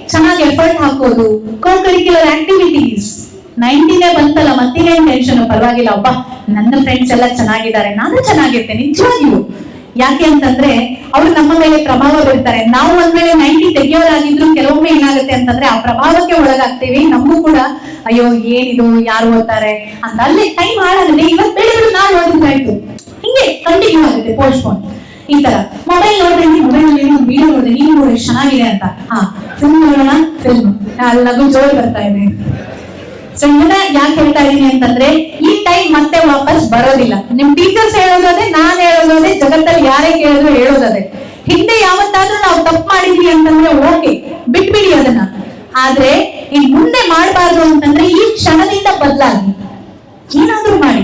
ಚೆನ್ನಾಗಿ ಎಫರ್ಟ್ ಹಾಕೋದು ಕೋ ಕರಿಕ್ಯುಲರ್ ಆಕ್ಟಿವಿಟೀಸ್ ನೈನ್ಟಿನೇ ಬಂತಲ್ಲ ಮತ್ತೇನೇನ್ ಟೆನ್ಷನ್ ಪರವಾಗಿಲ್ಲ ಅಪ್ಪ ನನ್ನ ಫ್ರೆಂಡ್ಸ್ ಎಲ್ಲ ಚೆನ್ನಾಗಿದ್ದಾರೆ, ನಾನು ಚೆನ್ನಾಗಿರ್ತೇನೆ ನಿಜವಾಗಿಯೂ ಯಾಕೆ ಅಂತಂದ್ರೆ, ಅವ್ರು ನಮ್ಮ ಮೇಲೆ ಪ್ರಭಾವ ಬೀರ್ತಾರೆ. ನಾವು ಒಂದ್ ವೇಳೆ ನೈಂಟಿ ತೆಗಿಯೋರಾಗಿದ್ರು ಕೆಲವೊಮ್ಮೆ ಏನಾಗುತ್ತೆ ಅಂತಂದ್ರೆ, ಆ ಪ್ರಭಾವಕ್ಕೆ ಒಳಗಾಗ್ತೀವಿ. ನಮಗೂ ಕೂಡ, ಅಯ್ಯೋ, ಏನಿದು, ಯಾರು ಓದ್ತಾರೆ? ಅಂತ ಅಲ್ಲೇ ಟೈಮ್ ಹಾಳಾಗುತ್ತೆ ಇವತ್ತು ಬೆಳೆದ್ರು ನಾನು ಓದಿದ್ದಾಯ್ತು ಹಿಂಗೆ ಕಂಟಿನ್ಯೂ ಆಗುತ್ತೆ ಪೋಸ್ಟ್ಪೋನ್ ಈ ತರ. ಮೊಬೈಲ್ ನೋಡಿದ್ರೆ ಮೊಬೈಲ್ನಲ್ಲಿ ಒಂದು ವಿಡಿಯೋ ನೋಡಿದ್ರೆ ನೀವು ನೋಡಿ, ಚೆನ್ನಾಗಿದೆ ಅಂತ. ಹಾ ಫಿಲ್ಮ್ ನೋಡೋಣ ಫಿಲ್ಮ್ ಅಲ್ಲಿ ನಗು ಜೋರ್ ಬರ್ತಾ ಇದೆ. ಸೊ ಯಾಕೆ ಹೇಳ್ತಾ ಇದೀನಿ ಅಂತಂದ್ರೆ, ಈ ಟೈಮ್ ಮತ್ತೆ ವಾಪಸ್ ಬರೋದಿಲ್ಲ. ನಿಮ್ ಟೀಚರ್ಸ್ ಹೇಳೋದೇ ನಾನ್ ಹೇಳೋದೇ ಜಗತ್ತಲ್ಲಿ ಯಾರೇ ಕೇಳಿದ್ರು ಹೇಳೋದೇ ಹಿಂದೆ ಯಾವತ್ತಾದ್ರೂ ನಾವು ತಪ್ಪು ಮಾಡಿದ್ವಿ ಅಂತಂದ್ರೆ ಓಕೆ ಬಿಟ್ಬಿಡಿ ಅದನ್ನ. ಆದ್ರೆ ಈ ಮುಂದೆ ಮಾಡಬಾರ್ದು ಅಂತಂದ್ರೆ ಈ ಕ್ಷಣದಿಂದ ಬದಲಾಗಿ. ಏನಾದ್ರೂ ಮಾಡಿ.